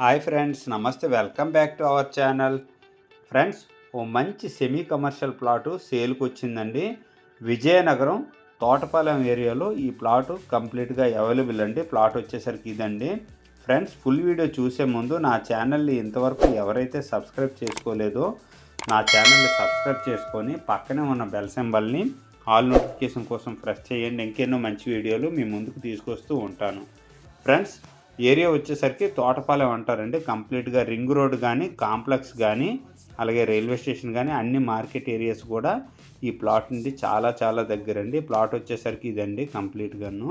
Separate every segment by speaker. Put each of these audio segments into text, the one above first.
Speaker 1: Hi friends నమస్తే. Welcome back to our channel. Friends ఓ మంచి semi commercial plot సేల్కి వచ్చిందండి విజయనగరం తోటపాలెం ఏరియాలో ఈ ప్లాటు కంప్లీట్గా అవైలబుల్ అండి. ప్లాట్ వచ్చేసరికి ఇదండి. ఫ్రెండ్స్ ఫుల్ వీడియో చూసే ముందు నా ఛానల్ని ఇంతవరకు ఎవరైతే సబ్స్క్రైబ్ చేసుకోలేదో నా ఛానల్ని సబ్స్క్రైబ్ చేసుకొని పక్కనే ఉన్న బెల్ సింబల్ని ఆల్ నోటిఫికేషన్ కోసం ప్రెస్ చేయండి. ఇంకెన్నో మంచి వీడియోలు మీ ముందుకు తీసుకొస్తూ ఉంటాను. ఫ్రెండ్స్ ఏరియా వచ్చేసరికి తోటపాలెం అంటారండి. కంప్లీట్గా రింగ్ రోడ్ కానీ కాంప్లెక్స్ కానీ అలాగే రైల్వే స్టేషన్ కానీ అన్ని మార్కెట్ ఏరియాస్ కూడా ఈ ప్లాట్ నుండి చాలా చాలా దగ్గరండి. ప్లాట్ వచ్చేసరికి ఇదండి కంప్లీట్గాను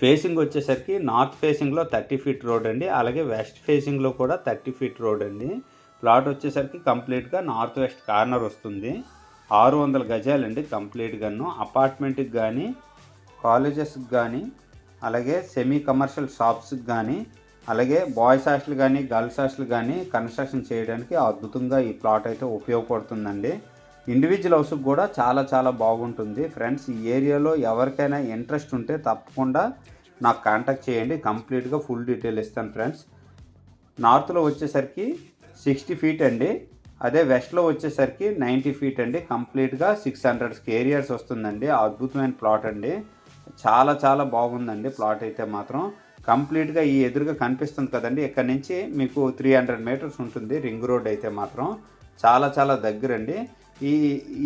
Speaker 1: ఫేసింగ్ వచ్చేసరికి నార్త్ ఫేసింగ్లో థర్టీ ఫీట్ రోడ్ అండి. అలాగే వెస్ట్ ఫేసింగ్లో కూడా థర్టీ ఫీట్ రోడ్ అండి. ప్లాట్ వచ్చేసరికి కంప్లీట్గా నార్త్ వెస్ట్ కార్నర్ వస్తుంది. ఆరు వందల గజాలండి కంప్లీట్గాను అపార్ట్మెంట్కి కానీ కాలేజెస్కి కానీ అలాగే సెమీ కమర్షియల్ షాప్స్కి కానీ అలాగే బాయ్స్ హాస్టల్ కానీ గర్ల్స్ హాస్టల్ కానీ కన్స్ట్రక్షన్ చేయడానికి అద్భుతంగా ఈ ప్లాట్ అయితే ఉపయోగపడుతుందండి. ఇండివిజువల్ హౌస్కి కూడా చాలా చాలా బాగుంటుంది. ఫ్రెండ్స్ ఈ ఏరియాలో ఎవరికైనా ఇంట్రెస్ట్ ఉంటే తప్పకుండా నాకు కాంటాక్ట్ చేయండి. కంప్లీట్గా ఫుల్ డీటెయిల్ ఇస్తాను ఫ్రెండ్స్ నార్త్లో వచ్చేసరికి సిక్స్టీ ఫీట్ అండి. అదే వెస్ట్లో వచ్చేసరికి నైంటీ ఫీట్ అండి. కంప్లీట్గా సిక్స్ హండ్రెడ్ ఏరియాస్ వస్తుందండి. అద్భుతమైన ప్లాట్ అండి. చాలా చాలా బాగుందండి ప్లాట్ అయితే మాత్రం. కంప్లీట్గా ఈ ఎదురుగా కనిపిస్తుంది కదండి. ఇక్కడ నుంచి మీకు త్రీ హండ్రెడ్ మీటర్స్ ఉంటుంది రింగ్ రోడ్ అయితే మాత్రం. చాలా చాలా దగ్గరండి. ఈ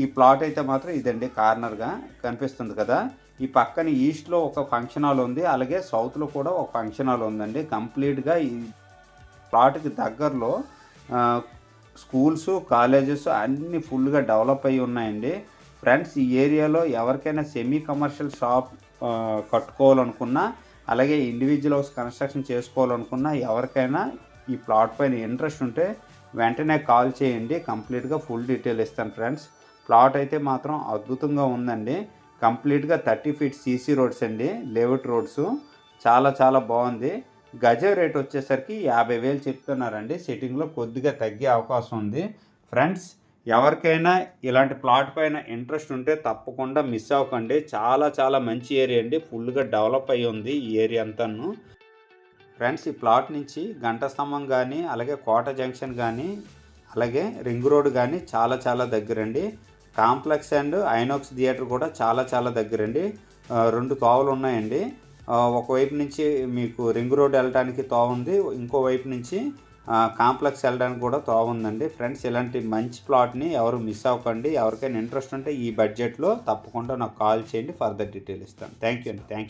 Speaker 1: ఈ ప్లాట్ అయితే మాత్రం ఇదండి కార్నర్గా కనిపిస్తుంది కదా. ఈ పక్కన ఈస్ట్లో ఒక ఫంక్షన్ హాల్ ఉంది. అలాగే సౌత్లో కూడా ఒక ఫంక్షన్ హాల్ ఉందండి. కంప్లీట్గా ఈ ప్లాట్కి దగ్గరలో స్కూల్స్ కాలేజెస్ అన్నీ ఫుల్గా డెవలప్ అయ్యి ఉన్నాయండి. ఫ్రెండ్స్ ఈ ఏరియాలో ఎవరికైనా సెమీ కమర్షియల్ షాప్ కట్టుకోవాలనుకున్నా అలాగే ఇండివిజువల్ హౌస్ కన్స్ట్రక్షన్ చేసుకోవాలనుకున్నా ఎవరికైనా ఈ ప్లాట్ పైన ఇంట్రెస్ట్ ఉంటే వెంటనే కాల్ చేయండి. కంప్లీట్గా ఫుల్ డీటెయిల్ ఇస్తాను ఫ్రెండ్స్ ప్లాట్ అయితే మాత్రం అద్భుతంగా ఉందండి. కంప్లీట్గా thirty feet CC roads layout. Roads roads చాలా చాలా బాగుంది. గజ రేట్ వచ్చేసరికి యాభై వేలు చెప్తున్నారండి. సిట్టింగ్లో కొద్దిగా తగ్గే అవకాశం ఉంది. ఫ్రెండ్స్ ఎవరికైనా ఇలాంటి ప్లాట్ పైన ఇంట్రెస్ట్ ఉంటే తప్పకుండా మిస్ అవ్వకండి. చాలా చాలా మంచి ఏరియా అండి. ఫుల్గా డెవలప్ అయ్యి ఉంది ఈ ఏరియా అంతాను. ఫ్రెండ్స్ ఈ ప్లాట్ నుంచి గంట స్తంభం కానీ అలాగే కోట జంక్షన్ కానీ అలాగే రింగ్ రోడ్ కానీ చాలా చాలా దగ్గరండి. కాంప్లెక్స్ అండ్ ఐనాక్స్ థియేటర్ కూడా చాలా చాలా దగ్గరండి. రెండు తోవలు ఉన్నాయండి. ఒకవైపు నుంచి మీకు రింగ్ రోడ్ వెళ్ళడానికి తోవ ఉంది. ఇంకో వైపు నుంచి కాంప్లెక్స్ వెళ్ళడానికి కూడా తోగుందండి ఉందండి ఫ్రెండ్స్ ఇలాంటి మంచి ప్లాట్ని ఎవరు మిస్ అవ్వకండి. ఎవరికైనా ఇంట్రెస్ట్ ఉంటే ఈ బడ్జెట్లో తప్పకుండా నాకు కాల్ చేయండి. ఫర్దర్ డీటెయిల్ ఇస్తాను. థ్యాంక్ యూ అండి. Thank you